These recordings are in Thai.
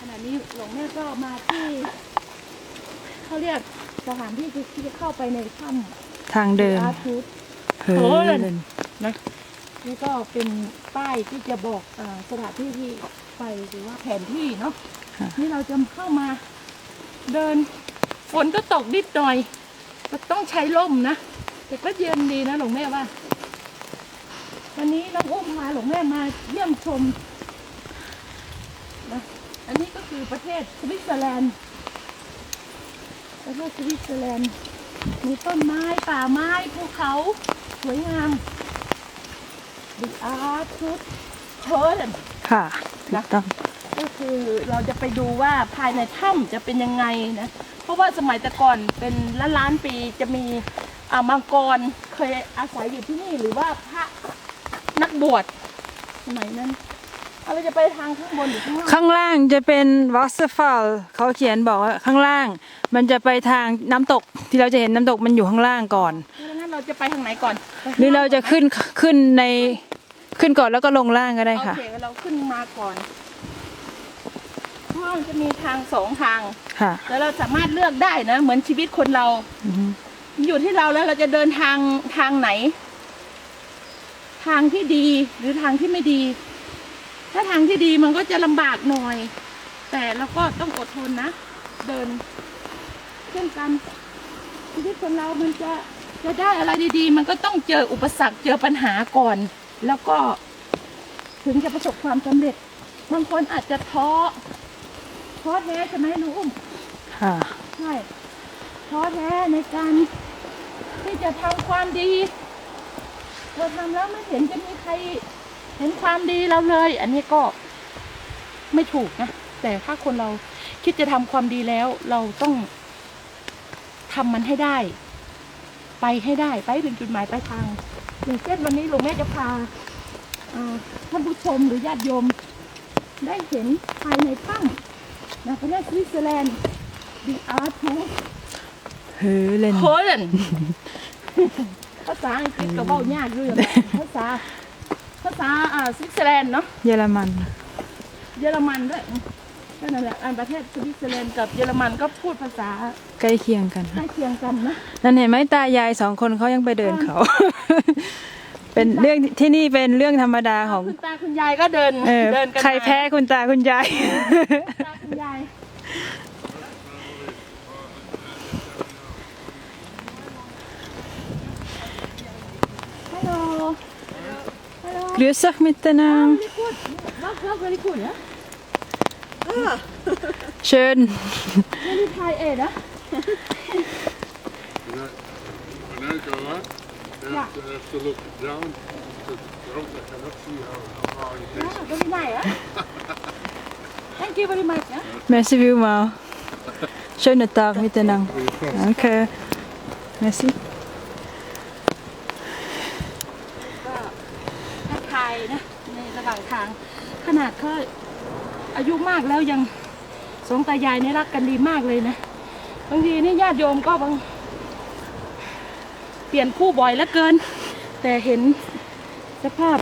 ขณะนี้หลวงแม่ก็มาที่เขาเรียกสถานที่ที่จะเข้าไปในถ้ำทางเดินอาร์ทูดเหิโอ้ยนนะนี่ก็เป็นป้ายที่จะบอกเออสถานที่ที่ไปหรือว่าแผนที่เนาะค่ะนี่เราจะเข้ามาเดิน ฝนก็ตกนิดหน่อยก็ต้องใช้ร่มนะ แต่ก็เย็นดีนะหลวงแม่ว่า วันนี้น้องอุ้มพาหลวงแม่มาเยี่ยมชมนะ อันนี้ก็คือประเทศสวิตเซอร์แลนด์ ประเทศสวิตเซอร์แลนด์ มีต้นไม้ป่าไม้ภูเขาสวยงาม The Art t o t u r n ค่ะถูกต้องก็คือเราจะไปดูว่าภายในถ้ำจะเป็นยังไงนะ เพราะว่าสมัยแต่ก่อนเป็นล้านล้านๆปีจะมีอ่ามังกรเคยอาศัยอยู่ที่นี่หรือว่าพระนักบวชสมัยนั้น เอาเราจะไปทางข้างบนหรือข้างล่างข้างล่างจะเป็นวอสฟาลเขาเขียนบอกว่าข้างล่าง มันจะไปทางน้ำตกที่เราจะเห็นน้ำตกมันอยู่ข้างล่างก่อน แล้วงั้นเราจะไปทางไหนก่อนไปข้งหรือเราจะขึ้นขึ้นในขึ้นก่อนแล้วก็ลงล่างก็ได้โอค่ะเคเราขึ้นมาก่อนเพราะว่ามันจะมีทางสองทาง ค่ะ แล้วเราสามารถเลือกได้นะ เหมือนชีวิตคนเรา อือฮึอยู่ที่เราแล้วเราจะเดินทางทางไหน ทางที่ดีหรือทางที่ไม่ดี ถ้าทางที่ดีมันก็จะลำบากหน่อย แต่เราก็ต้องอดทนนะ เดิน เช่นกันชีวิตคนเรามันจะจะได้อะไรดีๆ มันก็ต้องเจออุปสรรคเจอปัญหาก่อน แล้วก็ถึงจะประสบความสำเร็จบางคนอาจจะท้อท้อแท้ใช่ไหมหนูอุ้มค่ะใช่ท้อแท้ในการที่จะทำความดีเราทำแล้วไม่เห็นจะมีใคร เห็นความดีเราเลย อันนี้ก็ไม่ถูกนะ แต่ถ้าคนเราคิดจะทำความดีแล้ว เราต้องทำมันให้ได้ ไปให้ได้ ไปให้ถึงจุดหมายปลายทางอย่างเช่นวันนี้หลวงแม่จะพาเอ่อท่านผู้ชมหรือญาติโยม ได้เห็นภายในถ้ำนะประเทศสวิตเซอร์แลนด์ The Art to เฮ้ยเล่น Poland ภาษาอังกฤษก็เว้ายากด้วยนะภาษาภา ษาอ่าสวิตเซอร์แลนด์เนาะเยอรมัน เยอรมันด้วยนั่นแหละอันประเทศสวิตเซอร์แลนด์กับเยอรมันก็พูดภาษาใกล้เคียงกัน ใกล้เคียงกันนะนั่นเห็นไหมตายายสองคนเขายังไปเดินเขา เป็นเรื่องที่นี่เป็นเรื่องธรรมดาของคุณตาคุณยายก็เดินเออเดินกันใครแพ้คุณตาคุณยายคุณตาคุณยาย Yeah, very nice, ja? Thank you very ja? Merci vielmals. Schönen Tag miteinander. Danke. Merci. าง ขนาดเขาอายุมากแล้วยังสองตายายนี่รักกันดีมากเลยนะ บางทีนี่ญาติโยมก็บาง เปลี่ยนคู่บ่อยเหลือเกิน แต่เห็นสภาพ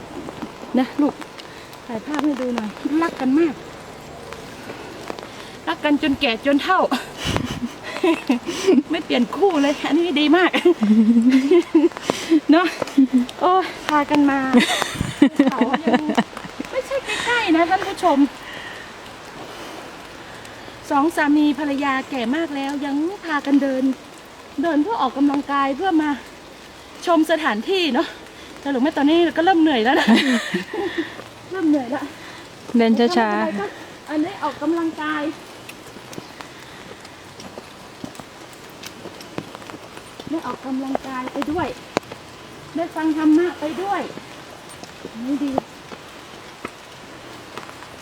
นะลูกถ่ายภาพให้ดูหน่อยรักกันมาก รักกันจนแก่จนเท่า ไม่เปลี่ยนคู่เลย อันนี้ดีมาก เนาะโอ้พากันมายังไม่ใช่ใกล้ๆนะท่านผู้ช ม สองสามีภรรยาแก่มากแล้วยังพากันเดิน เดินเพื่อออกกำลังกายเพื่อมาชมสถานที่เนาะแต่หลวงแม่ตอนนี้ก็เริ่มเหนื่อยแล้วนะ เริ่มเหนื่อยแล้วเดินช้าทำอะไรก็อันนี้ออกกำลังกาย ได้ออกกำลังกายไปด้วย ได้ฟังธรรมะไปด้วย นี่ดี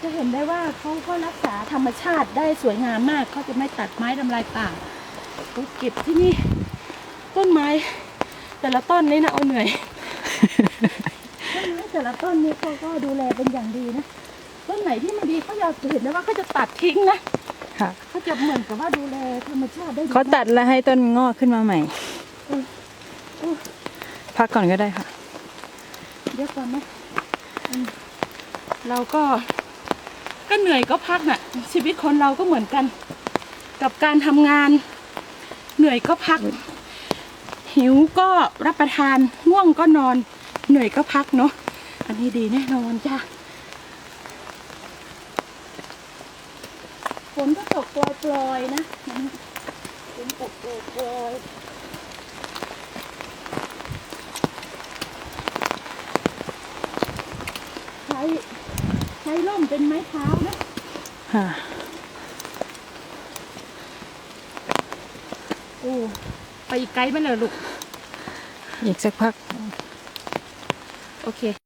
จะเห็นได้ว่าเขาก็รักษาธรรมชาติได้สวยงามมาก เขาจะไม่ตัดไม้ทำลายป่าเขาเก็บที่นี่ ต้นไม้ แต่ละต้นนี่นะเอาเหนื่อยต้นไม้แต่ละต้นนี่เขาก็ดูแลเป็นอย่างดีนะต้นไหนที่ไม่ดีเขาจะเห็นได้ว่าเขาจะตัดทิ้งนะๆค่ะเขาจะเหมือนกับว่าดูแลธรรมชาติได้ดีเขาตัดแล้วให้ต้นงอกขึ้นมาใหม่เออเออพักก่อนก็ได้ค่ะ เดี๋ยวก่อนนะอืมเราก็ ก็เหนื่อยก็พักน่ะ ชีวิตคนเราก็เหมือนกัน กับการทำงาน เหนื่อยก็พัก หิวก็รับประทานง่วงก็นอน เหนื่อยก็พักเนาะอันนี้ดีแน่นอนจ้ะฝนก็ตกปลอยๆนะฝนตกปลอยๆใช้ใช้ ร่มเป็นไม้เท้านะค่ะ โอ้ไปอีกไกลไหมเลยลูก อีกสักพัก โอเค